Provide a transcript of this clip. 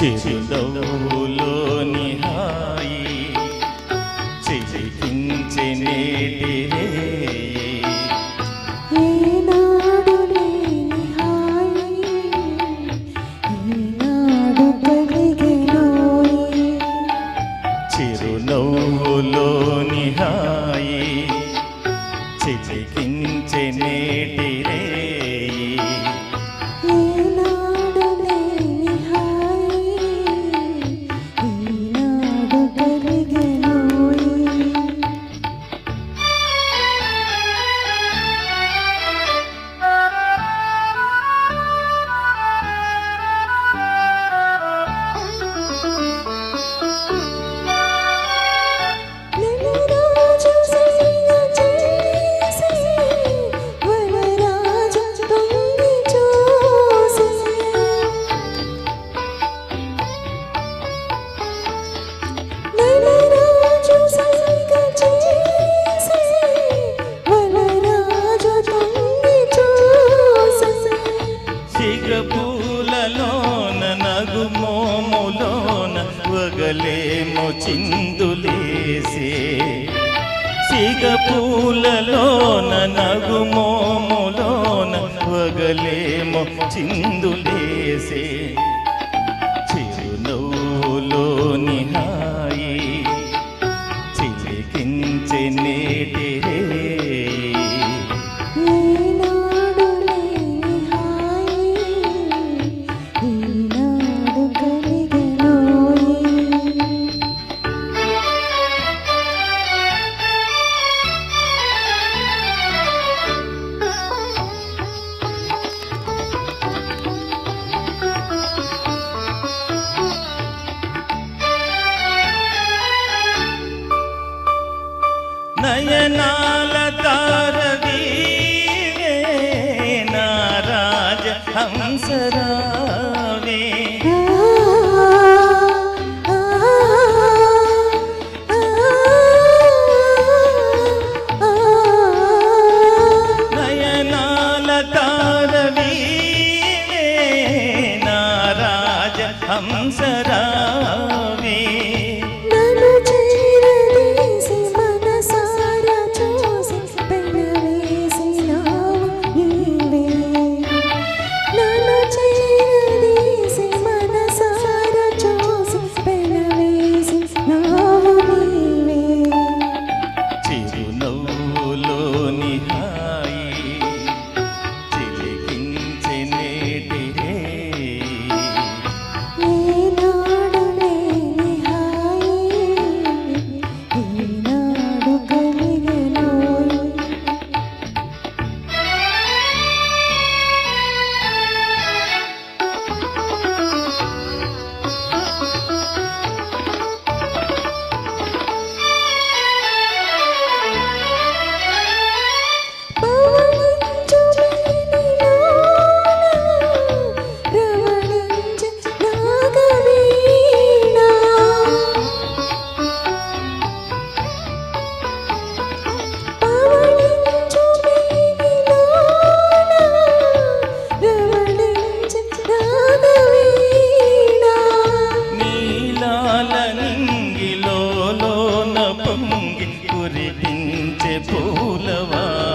చెరులోని హాయి చెలికించే నేటి చిరునవ్వులోని హాయి చెలికించే నేటి రే చిందులేసే సిగపూలలోన నగుమోములోన వగలేమో చిందులేసే नयनाल तारवीरे नाराज़ हम सरावे नयनाल तारवीरे नाराज़ हम सरावे పూలవా?